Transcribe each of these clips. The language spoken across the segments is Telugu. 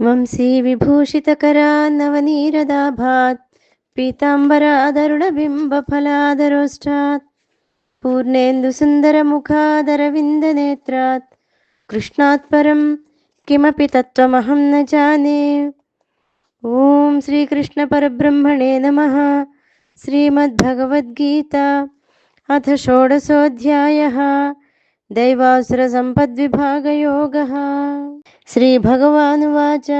వంశీ విభూషితకరా నవనీరదాభాత్ పీతాంబరాదరుణబింబఫలాదరోష్టాత్ पूर्णेन्दुसुन्दरमुखादरविन्दनेत्रात् कृष्णात् परं किमपि तत्त्वमहं न जाने ॐ श्रीकृष्णपरब्रह्मणे नमः श्रीमद्भगवद्गीता अथ षोडशोऽध्यायः दैवासुरसम्पद्विभागयोगः श्रीभगवानुवाच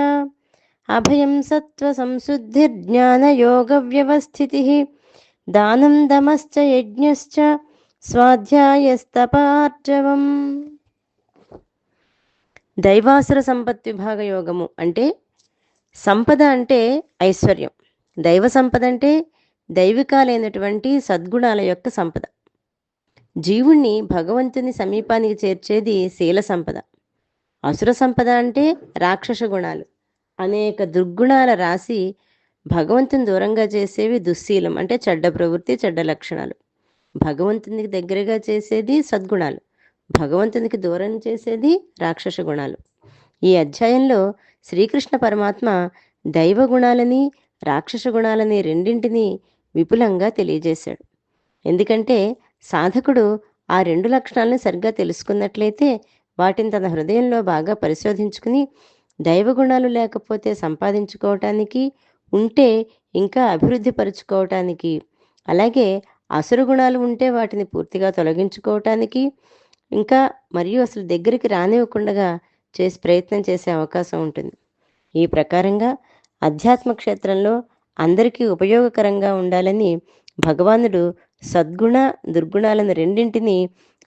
अभयं सत्त्वसंशुद्धिर्ज्ञानयोगव्यवस्थितिः दानं दमश्च यज्ञश्च స్వాధ్యాయస్తపార్జవం దైవాసుర సంపత్ విభాగ యోగము అంటే సంపద అంటే ఐశ్వర్యం దైవ సంపద అంటే దైవికాలైనటువంటి సద్గుణాల యొక్క సంపద జీవుణ్ణి భగవంతుని సమీపానికి చేర్చేది శీల సంపద. అసుర సంపద అంటే రాక్షస గుణాలు. అనేక దుర్గుణాల రాసి భగవంతుని దూరంగా చేసేవి దుశ్శీలం అంటే చెడ్డ ప్రవృత్తి చెడ్డ లక్షణాలు. భగవంతునికి దగ్గరగా చేసేది సద్గుణాలు. భగవంతునికి దూరం చేసేది రాక్షస గుణాలు. ఈ అధ్యాయంలో శ్రీకృష్ణ పరమాత్మ దైవ గుణాలని రాక్షస గుణాలని రెండింటినీ విపులంగా తెలియజేశాడు. ఎందుకంటే సాధకుడు ఆ రెండు లక్షణాలను సరిగ్గా తెలుసుకున్నట్లయితే వాటిని తన హృదయంలో బాగా పరిశోధించుకుని దైవ గుణాలు లేకపోతే సంపాదించుకోవటానికి ఉంటే ఇంకా అభివృద్ధి పరుచుకోవటానికి అలాగే అసురు గుణాలు ఉంటే వాటిని పూర్తిగా తొలగించుకోవటానికి ఇంకా మరియు అసలు దగ్గరికి రానివ్వకుండా చేసి ప్రయత్నం చేసే అవకాశం ఉంటుంది. ఈ ప్రకారంగా అధ్యాత్మ క్షేత్రంలో అందరికీ ఉపయోగకరంగా ఉండాలని భగవానుడు సద్గుణ దుర్గుణాలను రెండింటినీ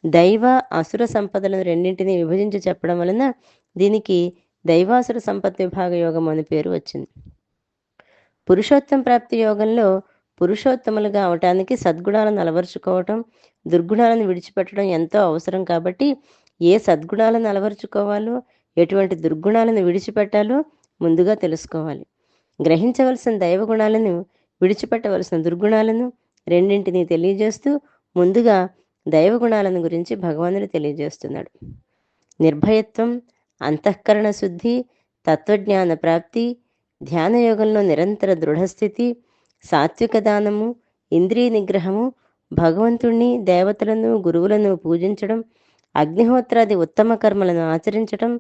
దైవ అసుర సంపదలను రెండింటినీ విభజించి చెప్పడం వలన దీనికి దైవాసుర సంపత్ విభాగ యోగం అని పేరు వచ్చింది. పురుషోత్తం ప్రాప్తి యోగంలో పురుషోత్తములుగా అవటానికి సద్గుణాలను అలవరుచుకోవటం దుర్గుణాలను విడిచిపెట్టడం ఎంతో అవసరం కాబట్టి ఏ సద్గుణాలను అలవరుచుకోవాలో ఎటువంటి దుర్గుణాలను విడిచిపెట్టాలో ముందుగా తెలుసుకోవాలి. గ్రహించవలసిన దైవ గుణాలను విడిచిపెట్టవలసిన దుర్గుణాలను రెండింటినీ తెలియజేస్తూ ముందుగా దైవ గుణాలను గురించి భగవానుడు తెలియజేస్తున్నాడు. నిర్భయత్వం అంతఃకరణ శుద్ధి తత్వజ్ఞాన ప్రాప్తి ధ్యానయోగంలో నిరంతర దృఢస్థితి సాత్విక దానము ఇంద్రియ నిగ్రహము భగవంతుణ్ణి దేవతలను గురువులను పూజించడం అగ్నిహోత్రాది ఉత్తమ కర్మలను ఆచరించటం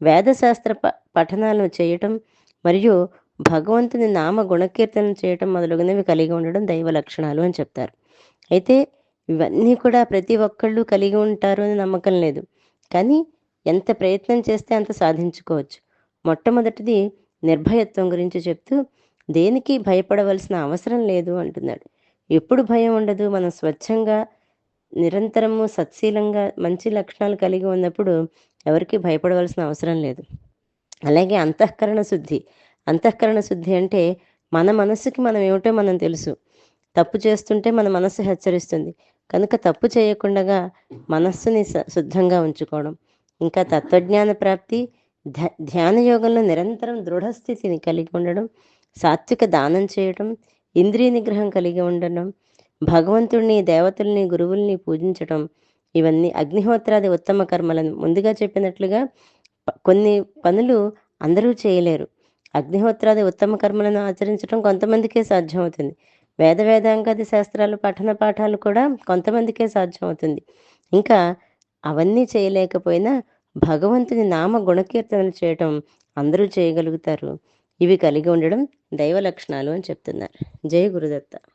వేదశాస్త్ర ప పఠనాలను చేయటం మరియు భగవంతుని నామ గుణకీర్తన చేయటం మొదలగునవి కలిగి ఉండడం దైవ లక్షణాలు అని చెప్తారు. అయితే ఇవన్నీ కూడా ప్రతి ఒక్కళ్ళు కలిగి ఉంటారు అని నమ్మకం లేదు. కానీ ఎంత ప్రయత్నం చేస్తే అంత సాధించుకోవచ్చు. మొట్టమొదటిది నిర్భయత్వం గురించి చెప్తూ దేనికి భయపడవలసిన అవసరం లేదు అంటున్నాడు. ఎప్పుడు భయం ఉండదు. మనం స్వచ్ఛంగా నిరంతరము సత్శీలంగా మంచి లక్షణాలు కలిగి ఉన్నప్పుడు ఎవరికి భయపడవలసిన అవసరం లేదు. అలాగే అంతఃకరణ శుద్ధి. అంతఃకరణ శుద్ధి అంటే మన మనస్సుకి మనం ఏమిటో మనం తెలుసు. తప్పు చేస్తుంటే మన మనస్సు హెచ్చరిస్తుంది. కనుక తప్పు చేయకుండా మనస్సుని శుద్ధంగా ఉంచుకోవడం. ఇంకా తత్వజ్ఞాన ప్రాప్తి ధ్యాన యోగంలో నిరంతరం దృఢస్థితిని కలిగి ఉండడం సాత్విక దానం చేయడం ఇంద్రియ నిగ్రహం కలిగి ఉండడం భగవంతుడిని దేవతల్ని గురువుల్ని పూజించడం ఇవన్నీ అగ్నిహోత్రాది ఉత్తమ కర్మలను ముందుగా చెప్పినట్లుగా కొన్ని పనులు అందరూ చేయలేరు. అగ్నిహోత్రాది ఉత్తమ కర్మలను ఆచరించడం కొంతమందికే సాధ్యమవుతుంది. వేద వేదాంగాది శాస్త్రాలు పఠన పాఠాలు కూడా కొంతమందికే సాధ్యమవుతుంది. ఇంకా అవన్నీ చేయలేకపోయినా భగవంతుని నామ గుణకీర్తనలు చేయటం అందరూ చేయగలుగుతారు. ఇవి కలిగి ఉండడం దైవ లక్షణాలు అని చెప్తున్నారు. జయ గురుదత్త.